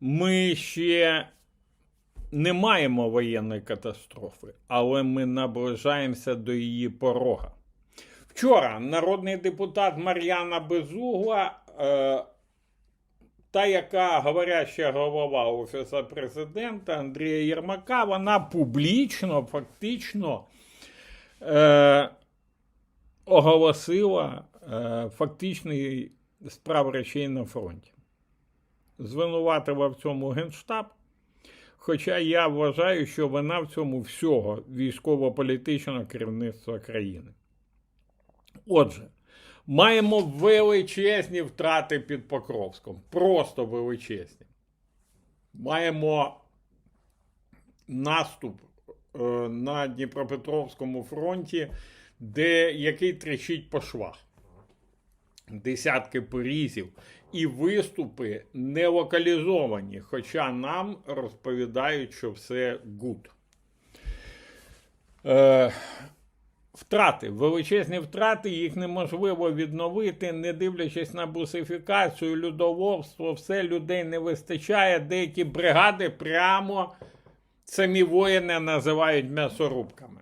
ми ще не маємо воєнної катастрофи, але ми наближаємося до її порога. Вчора народний депутат Мар'яна Безугла, е, та, яка говоряща голова Офісу президента Андрія Єрмака, вона публічно, фактично е, оголосила е, фактичний справ речей на фронті. Звинуватила в цьому Генштаб. Хоча я вважаю, що вина в цьому всього військово-політичного керівництва країни. Отже, маємо величезні втрати під Покровськом. Просто величезні. Маємо наступ е, на Дніпропетровському фронті, де який тріщить по швах. Десятки порізів і виступи не локалізовані, хоча нам розповідають, що все гуд. Е, втрати, величезні втрати, їх неможливо відновити, не дивлячись на бусифікацію, людоловство, все людей не вистачає. Деякі бригади прямо самі воїни називають м'ясорубками.